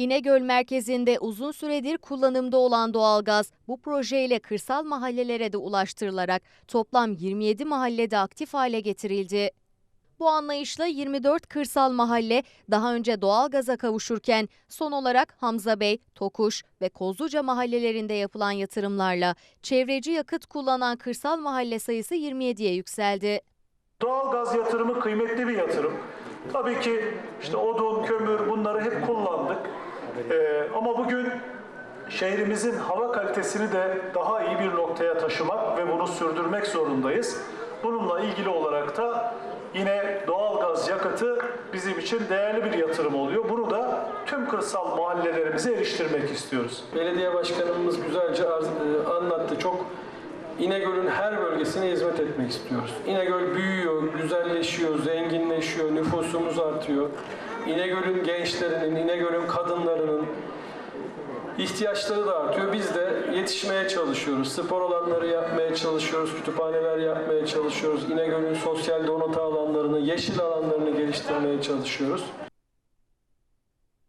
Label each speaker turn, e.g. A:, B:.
A: İnegöl merkezinde uzun süredir kullanımda olan doğalgaz bu projeyle kırsal mahallelere de ulaştırılarak toplam 27 mahallede aktif hale getirildi. Bu anlayışla 24 kırsal mahalle daha önce doğalgaza kavuşurken son olarak Hamza Bey, Tokuş ve Kozluca mahallelerinde yapılan yatırımlarla çevreci yakıt kullanan kırsal mahalle sayısı 27'ye yükseldi.
B: Doğal gaz yatırımı kıymetli bir yatırım. Tabii ki işte odun, kömür bunları hep kullandık. Ee, ama bugün şehrimizin hava kalitesini de daha iyi bir noktaya taşımak ve bunu sürdürmek zorundayız. Bununla ilgili olarak da yine doğal gaz yakıtı bizim için değerli bir yatırım oluyor. Bunu da tüm kırsal mahallelerimize eriştirmek istiyoruz.
C: Belediye başkanımız güzelce e, anlattı. Çok İnegöl'ün her bölgesine hizmet etmek istiyoruz. İnegöl büyüyor, güzelleşiyor, zenginleşiyor, nüfusumuz artıyor. İnegöl'ün gençlerinin, İnegöl'ün kadınlarının ihtiyaçları da artıyor. Biz de yetişmeye çalışıyoruz. Spor alanları yapmaya çalışıyoruz, kütüphaneler yapmaya çalışıyoruz. İnegöl'ün sosyal donatı alanlarını, yeşil alanlarını geliştirmeye çalışıyoruz.